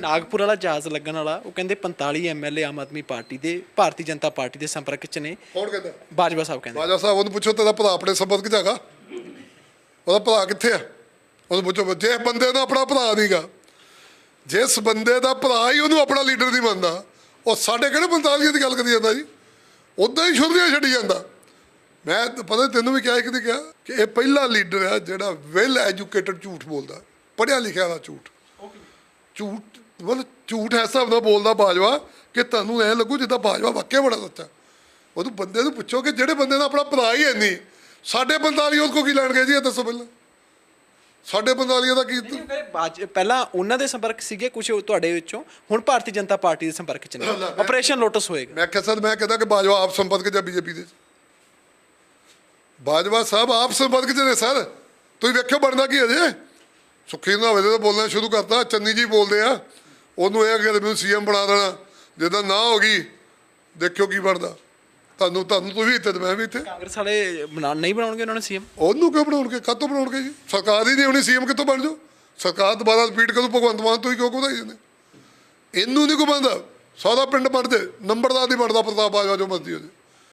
ਨਾਗਪੁਰ ਵਾਲਾ ਜਹਾਜ਼ ਲੱਗਣ ਵਾਲਾ ਉਹ ਕਹਿੰਦੇ 45 ਐਮਐਲਏ ਆਮ ਆਦਮੀ ਪਾਰਟੀ ਦੇ ਭਾਰਤੀ ਜਨਤਾ ਪਾਰਟੀ ਦੇ ਸੰਪਰਕ 'ਚ ਨੇ। ਕੌਣ ਕਹਿੰਦਾ? ਬਾਜਵਾ ਸਾਹਿਬ ਕਹਿੰਦੇ। ਬਾਜਾ ਸਾਹਿਬ ਉਹਨੂੰ ਪੁੱਛੋ ਤੇਰਾ ਭਰਾ ਆਪਣੇ ਸੰਬੰਧ ਚ ਹੈਗਾ? ਉਹਦਾ ਭਰਾ ਕਿੱਥੇ ਆ? ਉਹਨੂੰ ਪੁੱਛੋ ਜੇ ਬੰਦੇ ਦਾ ਆਪਣਾ ਭਰਾ ਨਹੀਂਗਾ ਜਿਸ ਬੰਦੇ ਦਾ ਭਰਾ ਹੀ ਉਹਨੂੰ ਆਪਣਾ ਲੀਡਰ ਨਹੀਂ ਮੰਨਦਾ ਉਹ ਸਾਡੇ ਕਿਹੜੇ 45 ਦੀ ਗੱਲ ਕਰੀ ਜਾਂਦਾ ਜੀ? ਉਦਾਂ ਹੀ ਛੁਰਦੀਆਂ ਛੱਡੀ ਜਾਂਦਾ। ਮੈਂ ਪਤਾ ਤੈਨੂੰ ਵੀ ਕਿਹਾ ਇੱਕ ਦੀ ਕਿਹਾ ਕਿ ਇਹ ਪਹਿਲਾ ਲੀਡਰ ਹੈ ਜਿਹੜਾ ਵੈਲ ਐਜੂਕੇਟਡ ਝੂਠ ਬੋਲਦਾ ਪੜ੍ਹਿਆ ਲਿਖਿਆ ਦਾ ਝੂਠ। ਝੂਠ ਮਤਲਬ ਝੂਠ ਐਸਾ ਹਿਸਾਬ ਬੋਲਦਾ ਬਾਜਵਾ ਕਿ ਤੁਹਾਨੂੰ ਐ ਲੱਗੂ ਜਿੱਦਾਂ ਬਾਜਵਾ ਵਾਕਿਆ ਬੜਾ ਸੱਚਾ। ਉਹਨੂੰ ਬੰਦੇ ਨੂੰ ਪੁੱਛੋ ਕਿ ਜਿਹੜੇ ਬੰਦੇ ਦਾ ਆਪਣਾ ਭਰਾ ਹੀ ਨਹੀਂ ਸਾਡੇ 45 ਉਹਦੇ ਕੋ ਕੀ ਲੈਣ ਗਏ ਜੀ ਇਹ ਦੱਸੋ ਪਹਿਲਾਂ। ਸਾਡੇ 45 ਦਾ ਕੀ ਪਹਿਲਾਂ ਉਹਨਾਂ ਦੇ ਸੰਪਰਕ ਸੀਗੇ ਕੁਝ ਤੁਹਾਡੇ ਵਿੱਚੋਂ ਹੁਣ ਭਾਰਤੀ ਜਨਤਾ ਪਾਰਟੀ ਦੇ ਸੰਪਰਕ 'ਚ ਨੇ। ਆਪਰੇਸ਼ਨ ਲੋਟਸ ਹੋਏਗਾ। ਮੈਂ ਕਿਹਾ ਸਰ ਮੈਂ ਕਹਿੰਦਾ ਕਿ ਬਾਜਵਾ ਆਪ ਸੰਪਰਕ ਜਾਂ ਬੀਜੇਪੀ ਦੇ। ਬਾਜਵਾ ਸਾਹਿਬ ਆਪ ਸੰਪਰਕ ਚ ਨੇ ਸਰ। ਤੁਸੀਂ ਵੇਖਿਓ ਬਣਦਾ ਕੀ ਅਜੇ। ਸੁਖੀ ਰੰਧਾਵੇ ਦੇ ਤਾਂ ਬੋਲਣਾ ਸ਼ੁਰੂ ਕਰਤਾ ਚੰਨੀ ਜੀ ਬੋਲਦੇ ਆ। ਉਹਨੂੰ ਇਹ ਕਿ ਮੈਨੂੰ ਸੀਐਮ ਬਣਾ ਦੇਣਾ। ਜਦੋਂ ਨਾ ਹੋ ਗਈ ਦੇਖਿਓ ਕੀ ਬਣਦਾ। ਤੁਹਾਨੂੰ ਤੁਹਾਨੂੰ ਤੁਸੀਂ ਇੱਥੇ ਤੇ ਮੈਂ ਵੀ ਇੱਥੇ। ਕਾਂਗਰਸ ਵਾਲੇ ਬਣਾ ਨਹੀਂ ਬਣਾਉਣਗੇ ਉਹਨਾਂ ਨੇ ਸੀਐਮ? ਉਹਨੂੰ ਕਿਉਂ ਬਣਾਉਣਗੇ? ਕਾਹਤੋਂ ਬਣਾਉਣਗੇ ਜੀ? ਸਰਕਾਰ ਹੀ ਨਹੀਂ ਹੋਣੀ ਸੀਐਮ ਕਿੱਥੋਂ ਬਣ ਜਾਓ ਸਰਕਾਰ ਦੁਬਾਰਾ ਰਿਪੀਟ ਕਰੂ ਭਗਵੰਤ ਮਾਨ ਤੁਸੀਂ ਕਿਉਂ ਵਧਾਈ ਜਾਂਦੇ? ਇਹਨੂੰ ਨਹੀਂ ਕੋ ਬੰਦਾ ਸਾਰਾ ਪਿੰਡ ਬਣ ਜੇ ਨੰਬਰਦਾਰ ਨਹੀਂ ਬਣਦਾ ਪ੍ਰਤਾਪ ਬਾਜਵਾ ਜੋ ਮਰਜ਼ੀ ਹੋ ਜੇ